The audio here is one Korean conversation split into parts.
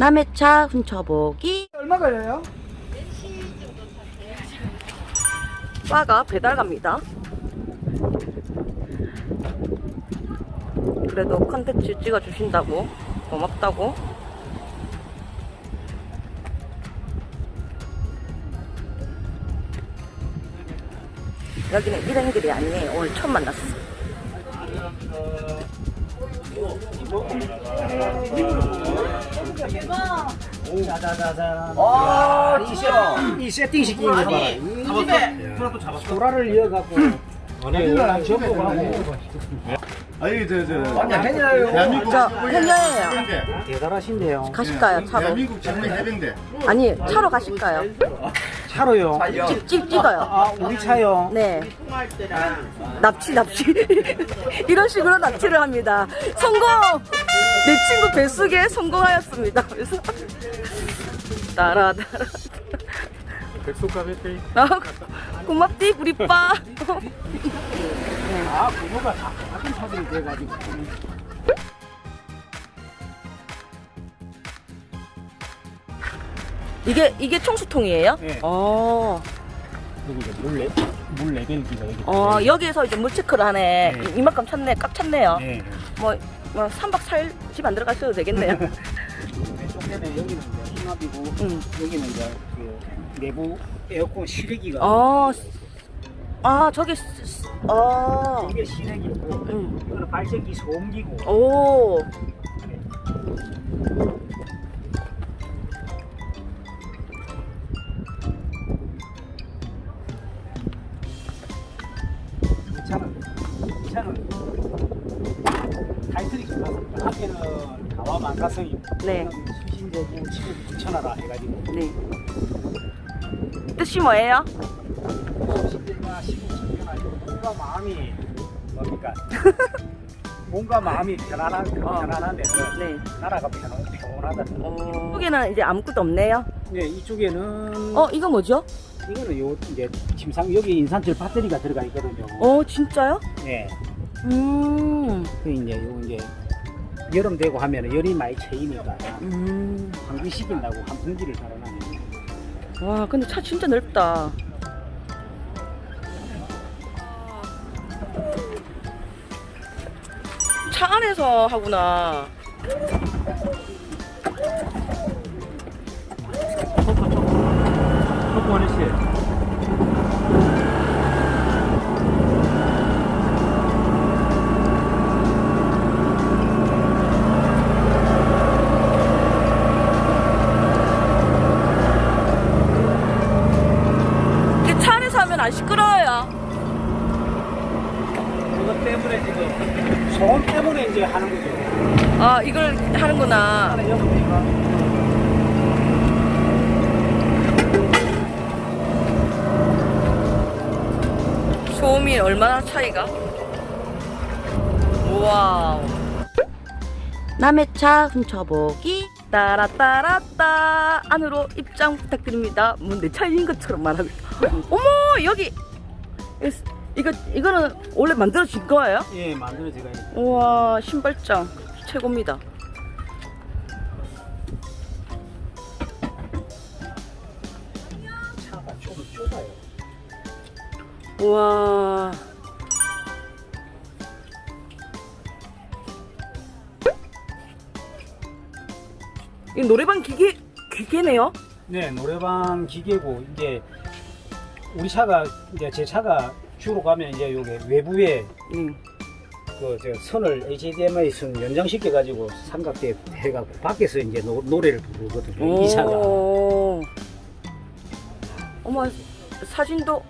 남의 차 훔쳐보기 얼마 걸려요? 바가 배달 갑니다. 그래도 컨텐츠 찍어주신다고 고맙다고 여기는 일행들이 아니에요. 오늘 처음 만났어. 짜자자자. 아, 진짜. 이 세팅 시키는 거 봐라. 이 소라를 이어갖고 원래 접고 하고 아니 저 저. 완전 해녀예요. 대한민국 저 해녀예요. 해병대. 대단하신데요. 가실까요? 차로? 대한민국 최고의 해병대. 아니 차로 가실까요? 차로요. 찍, 찍 찍어요. 아 우리 차요. 네. 납치, 납치. 이런 식으로 납치를 합니다. 성공! 내 친구 뱃속에 성공하였습니다. 그래서. 따라 따라. 백속가 배 아, 고맙디, 우리 빠. 아 부모가 다 같은 차들이 돼가지고. 이게, 이게 청수통이에요? 네. 어, 여기 이제 물, 레, 물 레벨기가 여기. 어, 여기에서 이제 물 체크를 하네. 네. 이만큼 찼네, 꽉 찼네요. 네. 뭐, 뭐, 3박 4일 집 안 들어가셔도 되겠네요. 왼쪽 편에 여기는 이제 수납이고 음. 여기는 이제 그 내부 에어컨 실외기가. 어, 아, 저기, 쓰- 쓰- 어, 이게 실외기고 음. 이거는 발전기 소음기고. 오. 이 차는 이 차는 타이틀이 좋았습니다. 앞에는 가와 망가성이 네. 수신제고 지금 붙여놔라 해가지고 네. 뜻이 뭐예요? 수신제가 시국 청년하고 몸과 마음이 뭡니까? 몸과 마음이 편안한 어. 편안한 데는 네. 나라가 편안 평온하다. 어. 여기는 이제 아무것도 없네요. 네 이쪽에는 어, 이거 뭐죠? 이거는 요 이제 침상 여기 인산철 배터리가 들어가 있거든요. 어, 진짜요? 네. 음. 그 이제 요 이제 여름 되고 하면 열이 많이 채이니까 음. 환기 시킨다고 한 분기를 달아나면 와, 근데 차 진짜 넓다. 차 안에서 하구나. 뽀뽀 하는 씨. 이게 차 안에서 하면 안 시끄러워요. 그것 때문에 지금 소음 때문에 이제 하는 거죠. 아, 이걸 하는구나. 소음이 얼마나 차이가? 와우. 남의 차 훔쳐보기 따라따라따 안으로 입장 부탁드립니다. 뭐내 차인 것처럼 말하는. 어머 여기 이거 이거는 원래 만들어진 거예요? 예, 만들어지가 있 우와 신발장 최고입니다. 차가 좀 좁아요. 우와. 이 노래방 기계 기계네요? 네, 노래방 기계고 이제 우리 차가 이제 제 차가 주로 가면 이제 요게 외부에 응. 그저 선을 HDMI 선 연장시켜 가지고 삼각대 해갖고 밖에서 이제 노, 노래를 부르거든요. 이 차가. 오. 어머 사진도.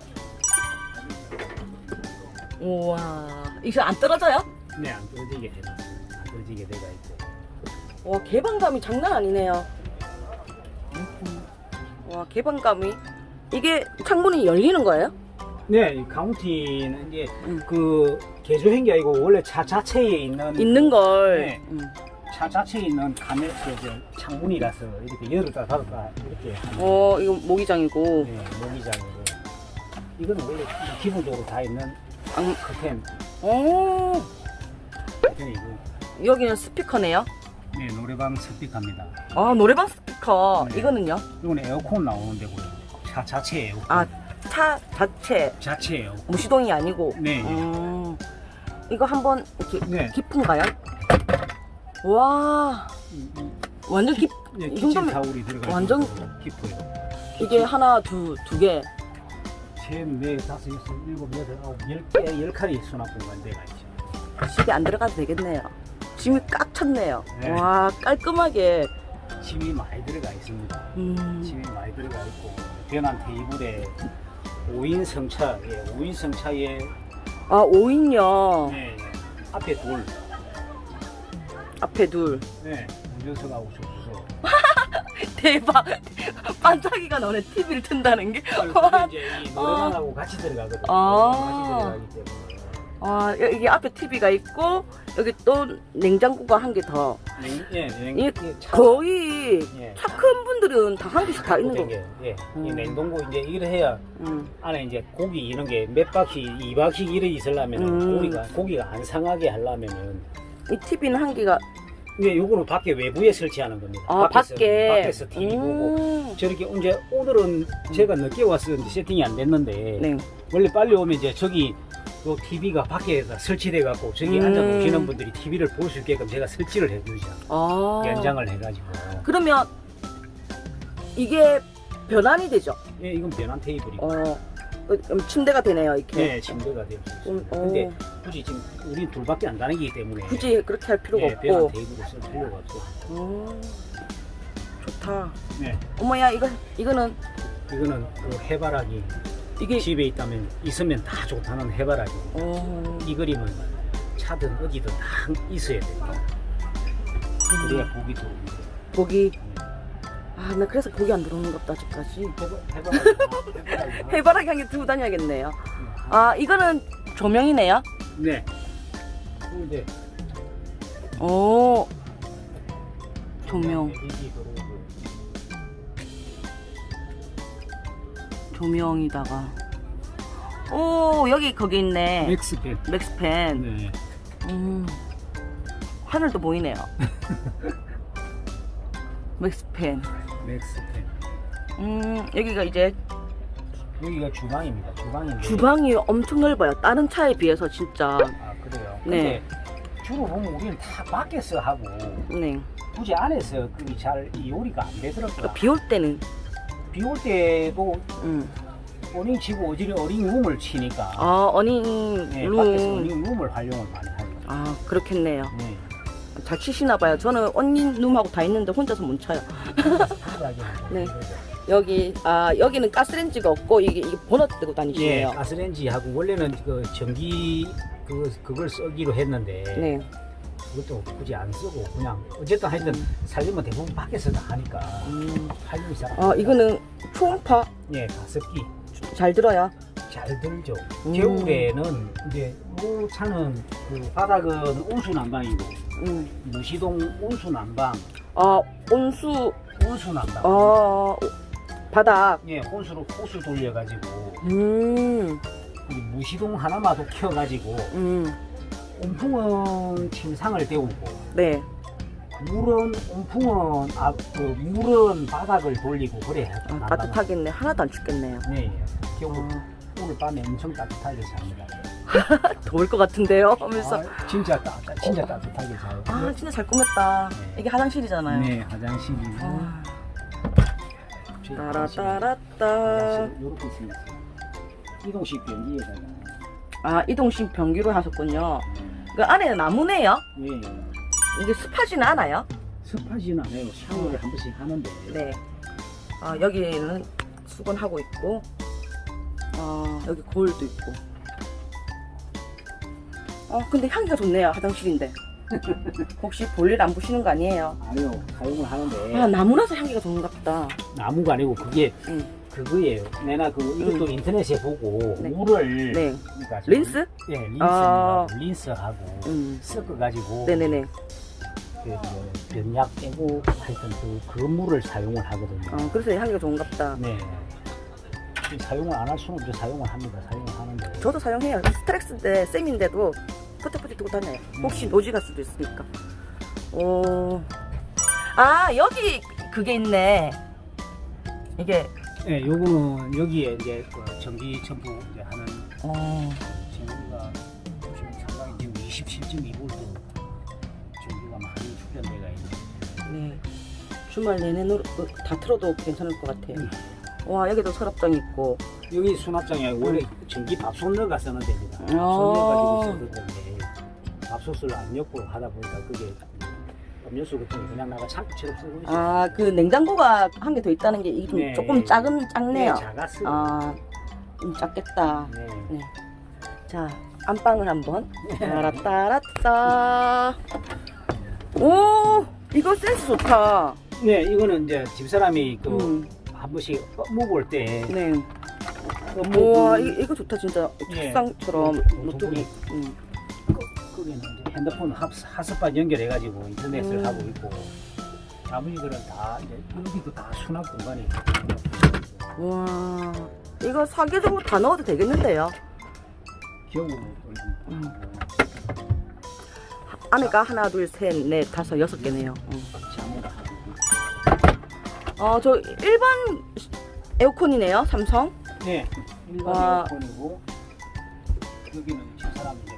우와. 이거 안 떨어져요? 네, 안 떨어지게 해놨습니다. 안 떨어지게 돼가 있고. 와 개방감이 장난 아니네요. 와 개방감이 이게 창문이 열리는 거예요? 네, 이 카운티는 이제 음. 그 개조한 게 아니고 원래 차 자체에 있는 있는 걸. 네. 음. 차 자체에 있는 카메 저, 저 창문이라서 이렇게 열었다 닫았다 이렇게 하는 어 이거 모기장이고. 네, 모기장이고 이거는 원래 기본적으로 다 있는 음. 커튼 오 커튼이고 여기는 스피커네요. 네, 노래방 스피커입니다. 아 노래방 스피커 네. 이거는요? 이건 에어컨 나오는 데고요. 차 자체 에어컨. 아 차 자체 자체 에어컨. 무시동이 아니고. 네. 음, 이거 한번 이렇게 네. 깊은가요? 와 완전 깊. 네, 이 키친 정도면 타올이 들어가 완전- 깊어요. 이게 하나 두 두 개. 셋, 넷, 다섯, 여섯, 일곱, 여덟, 아홉, 열 개, 열 칸이 수납 공간대가 있죠. 집에 안 들어가도 되겠네요. 짐이 꽉 찼네요. 네. 와 깔끔하게. 짐이 많이 들어가 있습니다. 음. 짐이 많이 들어가 있고 변환 테이블에 5인 성차, 예, 5인 성차에 아 5인요. 네, 예, 앞에 돌, 앞에 둘. 네, 운전석하고 조수석. 대박. 반짝이가 너네 TV를 튼다는 게. 그리고 와, 이제 이 노래방하고 같이 들어가거든요. 아. 같이 들어가기 때문에 아, 여기 앞에 TV가 있고 여기 또 냉장고가 한 개 더. 냉, 예, 냉, 이 예, 차- 거의 예. 차큰 분들은 다 한 개씩 다 있는 거. 땡겨요. 예, 이 음. 냉동고 이제 이래 해야 음. 안에 이제 고기 이런 게 몇 바퀴, 이 바퀴 이래 있으려면 음. 은 고기가 고기가 안 상하게 하려면은 이 TV는 한 개가 이게 요거는 밖에 외부에 설치하는 겁니다. 아 밖에서, 밖에. 밖에서 TV 보고 음. 저렇게 이제 오늘은 제가 늦게 이제 세팅이 안 됐는데 네. 원래 빨리 오면 이제 저기 요 TV가 밖에다 설치돼 갖고 저기 음. 앉아 보시는 분들이 TV를 볼 수 있게끔 제가 설치를 해주죠. 아. 연장을 해가지고. 그러면 이게 변환이 되죠. 예, 이건 변환 테이블이고. 어. 그럼 침대가 되네요, 이렇게. 네, 침대가 되어 있습니다. 음, 어. 근데 굳이 지금 우리 둘밖에 안 다니기 때문에 굳이 그렇게 할 필요가 예, 변환 없고. 테이블을 쓸 필요가 없어. 음. 좋다. 네, 어머야, 이거 이거는 이거는 그 해바라기 이게 집에 있다면 있으면 다 좋다는 해바라기. 어. 이 그림은 차든 어디든 다 있어야 됩니다. 그래야 고기 들어옵니다. 고기. 아, 나 그래서 고기 안 들어오는 것 같다, 아직까지. 해바- 해바라기, 해바라기. 해바라기 한 개 들고 다녀야겠네요. 아, 이거는 조명이네요. 네. 근데 오. 조명, 조명이다가. 오, 여기 거기 있네. 맥스펜. 맥스펜. 네. 음. 하늘도 보이네요. 맥스펜. 맥스펜. 음, 여기가 이제 여기가 주방입니다. 주방인데. 주방이 엄청 넓어요. 다른 차에 비해서 진짜. 아 그래요. 네. 주로 보면 우리는 다 밖에서 하고 네. 굳이 안에서 그게 잘 이 요리가 안 되더라고요. 비올 때는, 비 올 때도 음. 어닝 치고 어지리 어닝 룸을 치니까. 아, 어닝 네, 밖에서 룸. 어닝 룸을 활용을 많이 하죠. 아, 그렇겠네요. 네. 잘 치시나 봐요. 저는 언니 룸하고 다 있는데 혼자서 못 쳐요. 네. 여기 아 여기는 가스레인지가 없고 이게 이게 뜨고 예, 다니시네요. 가스레인지하고 원래는 그 전기 그 그걸 쓰기로 했는데 네. 그것도 굳이 안 쓰고 그냥 어쨌든 하여튼 살림은 대부분 밖에서 다 하니까 음. 활용이 잘. 아 이거는 초음파 예, 가습기 잘 들어요. 잘 들죠. 음. 겨울에는 이제 요 차는 그 바닥은 온수 난방이고 음. 무시동 온수 난방, 아 온수 온수 난방. 아 바닥. 예, 온수로 호수 돌려가지고 음. 이 무시동 하나마도 켜가지고 음. 온풍은 침상을 데우고 네. 물은 온풍은 앞, 그 물은 바닥을 돌리고 그래야 아, 따뜻하겠네. 하나도 안 춥겠네요. 네, 예. 겨울 아, 오늘 밤에 엄청 따뜻하게 잡니다. 더울 것 같은데요. 하면서 아, 진짜 따뜻, 진짜 따뜻하게 자요. 아 진짜 잘 꾸몄다. 네. 이게 화장실이잖아요. 네, 화장실이 아, 따라따라따. 이렇게 있습니다. 이동식 변기에다가 아 이동식 변기로 하셨군요. 그 안에는 나무네요. 예, 예. 이게 습하진 않아요. 습하지는 않아요. 샤워를 한 번씩 하는데 네. 아, 여기는 수건하고 있고, 아, 여기 거울도 있고. 아, 근데 향기가 좋네요, 화장실인데. 혹시 볼일 안 보시는 거 아니에요? 아니요 사용을 하는데 아, 나무라서 향기가 좋은가 보다. 나무가 아니고 그게 응. 그거예요. 내가 그 이것도 인터넷에 보고 네. 물을 네. 그러니까 저- 린스? 예, 린스 아. 린스하고 음. 섞어 가지고 네네네. 그, 그 변약 빼고 하여튼 그, 그 물을 사용을 하거든요. 아, 그래서 향기가 좋은가 보다. 네. 사용을 안 할 수는 없죠. 사용을 합니다. 사용을 하는데. 저도 사용해요. 스트렉스인데, 쌤인데도 푸트푸트 두고 다녀요. 혹시 노지 갈 수도 있으니까. 오. 아 여기 그게 있네. 이게 예, 요거는 여기에 이제 그 전기 첨부 이제 하는 어. 전기가 지금 상당히 지금 27.2V 전기가 많이 축전되가 있네. 네. 주말 내내 노, 어, 다 틀어도 괜찮을 것 같아요. 음. 와 여기도 서랍장 있고. 여기 수납장에 원래 전기 밥솥 넣어가 쓰는 데입니다. 밥솥 아. 넣어가지고 쓰는 데인데 밥솥을 안 넣고 하다 보니까 그게 음료수 같은 거 그냥 나가 창고처럼 쓰고 있어요. 아 그 냉장고가 한 개 더 있다는 게 이게 좀 네. 조금 작은 작네요. 네, 작았어요. 아, 좀 작겠다. 네. 네. 자, 안방을 한번. 따라따라따. 오, 이거 센스 좋다. 네, 이거는 이제 집사람이 그 음, 한 번씩 업무 때 네. 우와, 그- 이, 이거 좋다, 진짜. 예. 책상처럼 노트- 노트북. 음. 거기는 핸드폰 합, 핫스팟 연결해가지고 인터넷을 음. 하고 있고 나머지들은 다 이제 여기도 다 수납 공간이 우와, 이거 사계적으로 다 넣어도 되겠는데요? 기억으로 음. 안에가 하나, 둘, 셋, 넷, 다섯, 여섯 개네요. 음. 자모가 어, 저 일반 에어컨이네요, 삼성. 네 일반 와. 에어컨이고 여기는 집사람 이제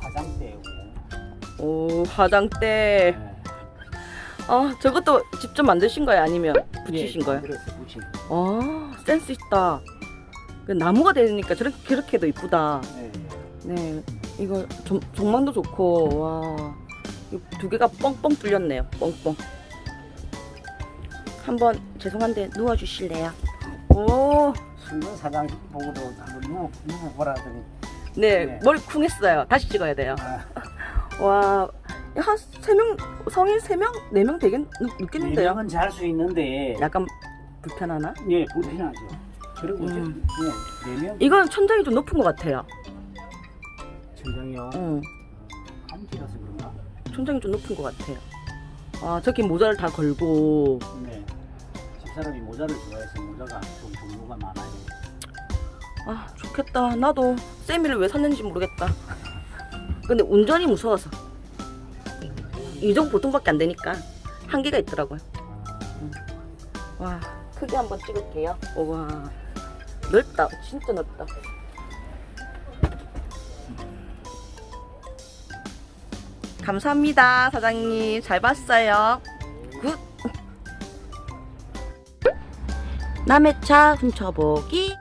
화장대고 오, 화장대. 네. 아, 저것도 직접 만드신 거예요? 아니면 붙이신 예, 거예요? 만들어서 붙인 거. 아, 센스 있다. 그 나무가 되니까 저렇게, 저렇게도 이쁘다. 네. 네, 이거 점, 전망도 좋고, 와. 이두 개가 뻥뻥 뚫렸네요. 뻥뻥. 한번 죄송한데 누워 주실래요? 오, 순간 사장 보고도 한번 누워 누워 보라더니 네, 네. 머리 쿵했어요. 다시 찍어야 돼요. 아, 와, 한 세 명, 성인 세 명, 네 명 되겠, 네 느끼는데요? 명은 잘 수 있는데 약간 불편하나? 예 불편하죠. 그리고 이제 음. 네, 네 명. 이건 천장이 좀 높은 것 같아요. 천장이요. 응. 한티라서 그런가? 천장이 좀 높은 것 같아요. 아, 저기 모자를 다 걸고. 네. 집사람이 모자를 좋아해서 모자가 좀 종류가 많아요. 아, 좋겠다. 나도 세미를 왜 샀는지 모르겠다. 근데 운전이 무서워서. 이 정도 보통밖에 안 되니까. 한계가 있더라고요. 와, 크게 한번 찍을게요. 와, 넓다. 진짜 넓다. 감사합니다, 사장님. 잘 봤어요. 굿. 남의 차 훔쳐보기.